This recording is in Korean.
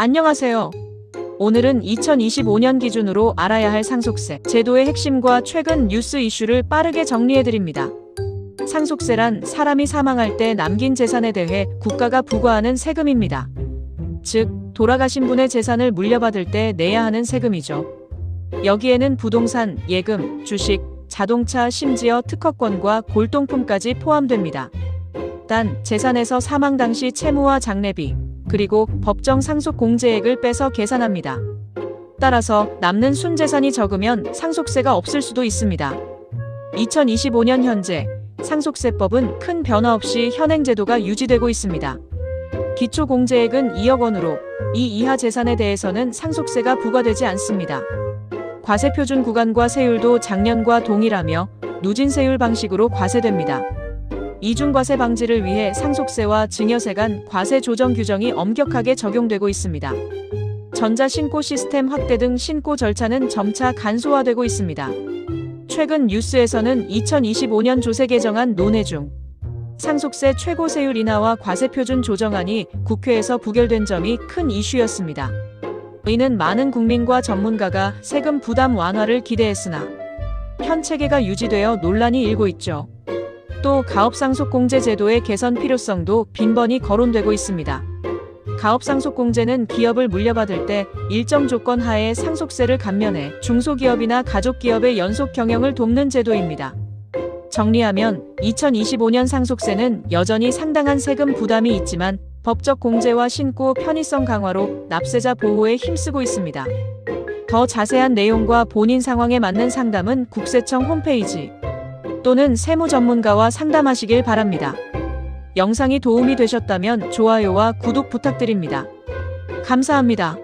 안녕하세요. 오늘은 2025년 기준으로 알아야 할 상속세 제도의 핵심과 최근 뉴스 이슈를 빠르게 정리해드립니다. 상속세란 사람이 사망할 때 남긴 재산에 대해 국가가 부과하는 세금입니다. 즉, 돌아가신 분의 재산을 물려받을 때 내야 하는 세금이죠. 여기에는 부동산, 예금, 주식, 자동차, 심지어 특허권과 골동품까지 포함됩니다. 단, 재산에서 사망 당시 채무와 장례비, 그리고 법정 상속 공제액을 빼서 계산합니다. 따라서 남는 순재산이 적으면 상속세가 없을 수도 있습니다. 2025년 현재 상속세법은 큰 변화 없이 현행 제도가 유지되고 있습니다. 기초 공제액은 2억 원으로 이 이하 재산에 대해서는 상속세가 부과되지 않습니다. 과세표준 구간과 세율도 작년과 동일하며 누진세율 방식으로 과세됩니다. 이중과세 방지를 위해 상속세와 증여세 간 과세 조정 규정이 엄격하게 적용되고 있습니다. 전자신고 시스템 확대 등 신고 절차는 점차 간소화되고 있습니다. 최근 뉴스에서는 2025년 조세 개정안 논의 중 상속세 최고세율 인하와 과세표준 조정안이 국회에서 부결된 점이 큰 이슈였습니다. 이는 많은 국민과 전문가가 세금 부담 완화를 기대했으나 현 체계가 유지되어 논란이 일고 있죠. 또 가업상속공제 제도의 개선 필요성도 빈번히 거론되고 있습니다. 가업상속공제는 기업을 물려받을 때 일정 조건 하에 상속세를 감면해 중소기업이나 가족기업의 연속 경영을 돕는 제도입니다. 정리하면 2025년 상속세는 여전히 상당한 세금 부담이 있지만 법적 공제와 신고 편의성 강화로 납세자 보호에 힘쓰고 있습니다. 더 자세한 내용과 본인 상황에 맞는 상담은 국세청 홈페이지 또는 세무 전문가와 상담하시길 바랍니다. 영상이 도움이 되셨다면 좋아요와 구독 부탁드립니다. 감사합니다.